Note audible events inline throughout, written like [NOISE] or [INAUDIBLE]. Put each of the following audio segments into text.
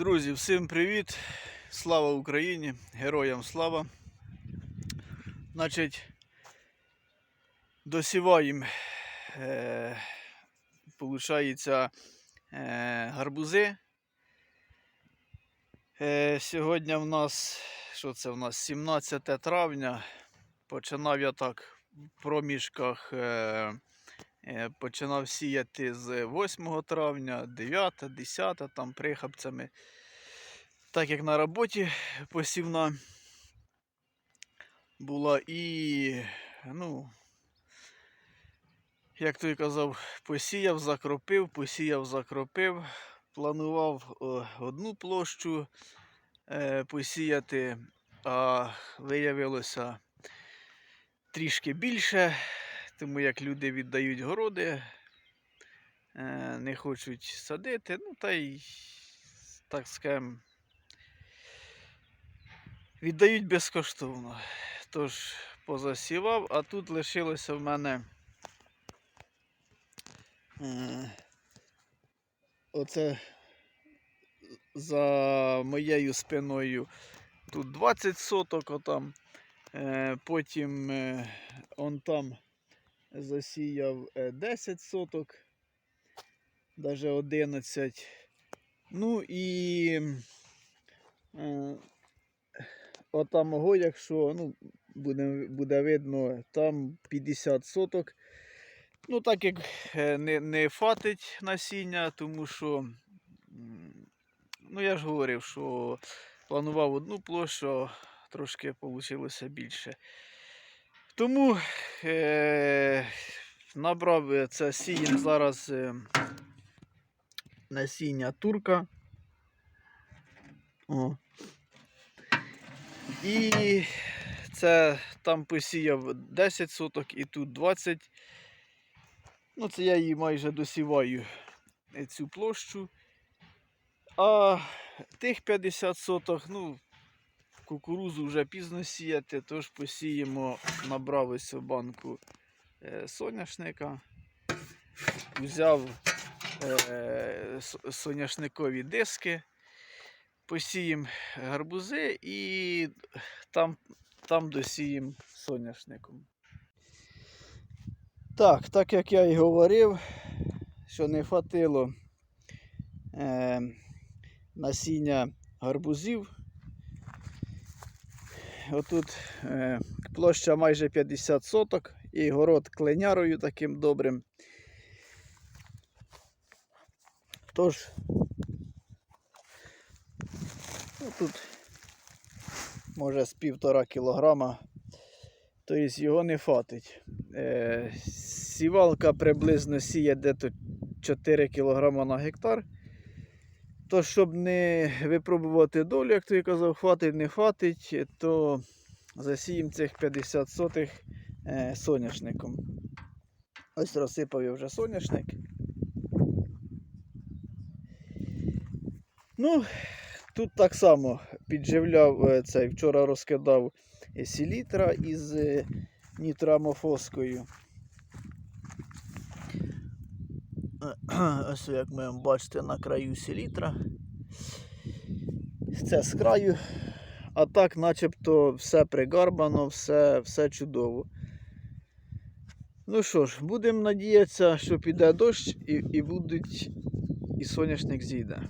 Друзі, всім привіт! Слава Україні! Героям слава! Значить, досіваємо, е, получається, е, гарбузи. Е, сьогодні в нас, що це в нас, 17 травня. Починав я так в проміжках. Е, Починав сіяти з 8 травня, 9, 10, там прихапцями. Так як на роботі посівна була і, ну, як той казав, посіяв, закропив, посіяв, закропив. Планував одну площу е, посіяти, а виявилося трішки більше. Тому як люди віддають городи, е, не хочуть садити, ну та й так скажемо, віддають безкоштовно. Тож позасівав, а тут лишилося в мене е, оце за моєю спиною тут 20 соток, отам, е, потім он там засіяв е, 10 соток, навіть 11. Ну і е, отам мого, якщо ну, буде, буде видно, там 50 соток. Ну, так як е, не, не фатить насіння, тому що, ну я ж говорив, що планував одну площу, трошки вийшло більше. Тому е, набрав це сієм зараз е, насіння турка. О. І це там посіяв 10 соток і тут 20. Ну, це я її майже досіваю е, цю площу. А тих 50 соток, ну, кукурузу вже пізно сіяти, тож посіємо, набрав ось банку е, соняшника, взяв е, соняшникові диски, посіємо гарбузи і там, там досіємо соняшником. Так, так як я і говорив, що не хватило е, насіння гарбузів. Отут е, площа майже 50 соток і город кленярою таким добрим. Тож, тут може з півтора кілограма, тобто його не хватить. Е, сівалка приблизно сіє дето 4 кілограма на гектар. То, щоб не випробувати долю, як той казав, хватить, не хватить, то засіємо цих 50 сотих е, соняшником. Ось розсипав я вже соняшник. Ну, тут так само підживляв е, цей, вчора розкидав е, селітра із нітрамофоскою. [CLEARS THROAT] Ось як ми бачите на краю селітра. Це з краю. А так начебто все пригарбано, все, все чудово. Ну що ж, будемо надіятися, що піде дощ і, і будуть, і соняшник зійде.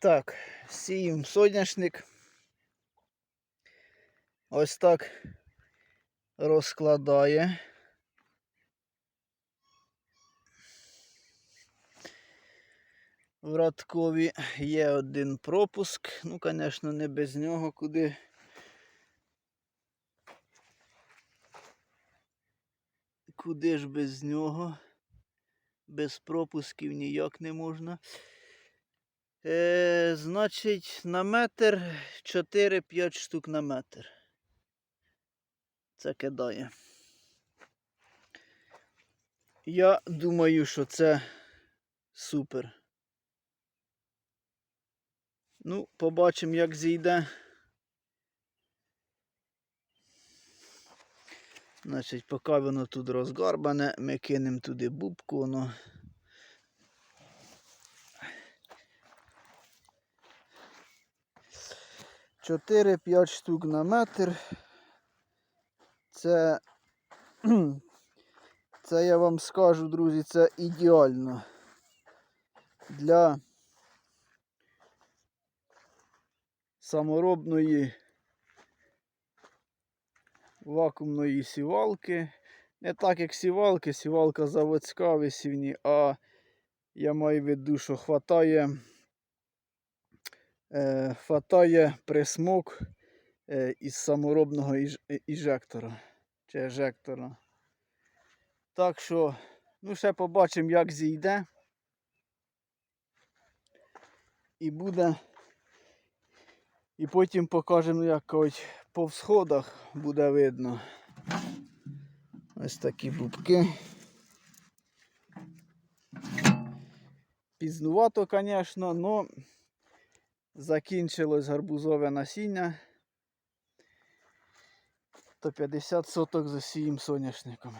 Так, сіємо соняшник. Ось так розкладає. В Радкові є один пропуск. Ну, звісно, не без нього куди. Куди ж без нього? Без пропусків ніяк не можна. Е, значить, на метр 4-5 штук на метр. Це кидає. Я думаю, що це супер. Ну, побачимо, як зійде. Значить, поки воно тут розгарбане, ми кинемо туди бубку, воно. Чотири-п'ять штук на метр. Це, [CLEARS THROAT] це я вам скажу, друзі, це ідеально для саморобної вакуумної сівалки. Не так як сівалки, сівалка заводська висівні, а я маю в виду, що хватає, е, хватає присмок е, із саморобного іж, іжектора чи ежектора. Так що, ну ще побачимо, як зійде. І буде. І потім покажемо, як по всходах буде видно. Ось такі бубки. Пізнувато, звісно, але закінчилось гарбузове насіння. То 50 соток засіємо соняшником.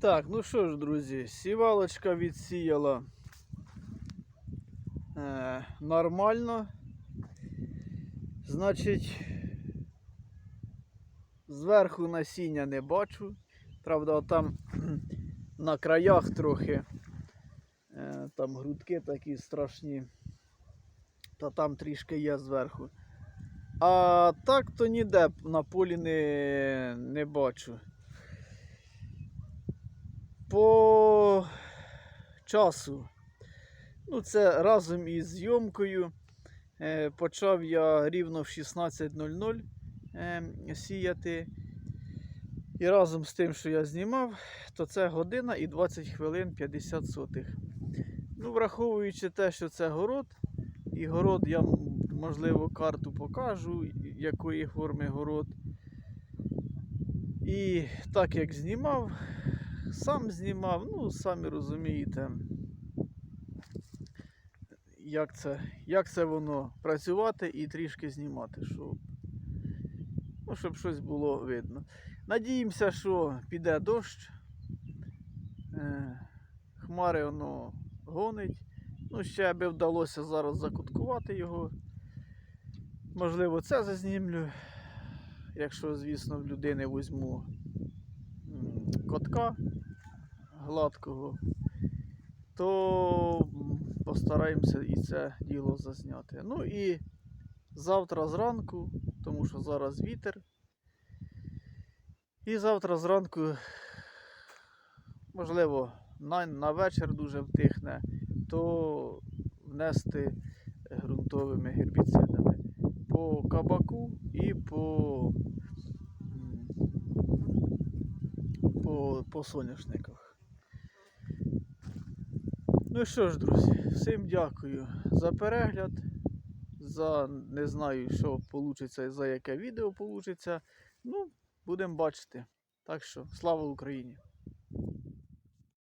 Так, ну що ж, друзі, сівалочка відсіяла е, нормально. Значить, зверху насіння не бачу. Правда, там [CLEARS THROAT] на краях трохи е, там грудки такі страшні. Та там трішки є зверху. А так то ніде на полі не, не бачу. По часу. Ну, це разом із зйомкою. Е, Почав я рівно в 16.00 е, сіяти. І разом з тим, що я знімав, то це година і 20 хвилин 50 сотих. Ну, враховуючи те, що це город, і город я, можливо, карту покажу, якої форми город. І так як знімав, сам знімав, ну, самі розумієте, як це, як це воно працювати і трішки знімати, щоб, ну, щоб щось було видно. Надіємося, що піде дощ. Е, Хмари воно гонить. Ну, ще би вдалося зараз закуткувати його. Можливо, це зазнімлю. Якщо, звісно, в людини візьму котка гладкого, то постараємося і це діло зазняти. Ну і завтра зранку, тому що зараз вітер. І завтра зранку, можливо, на, на вечір дуже втихне, то внести ґрунтовими гербіцидами по кабаку і по, по, по соняшниках. Ну що ж, друзі, всім дякую за перегляд. За не знаю, що вийде, за яке відео вийде. Ну, будемо бачити. Так що, слава Україні!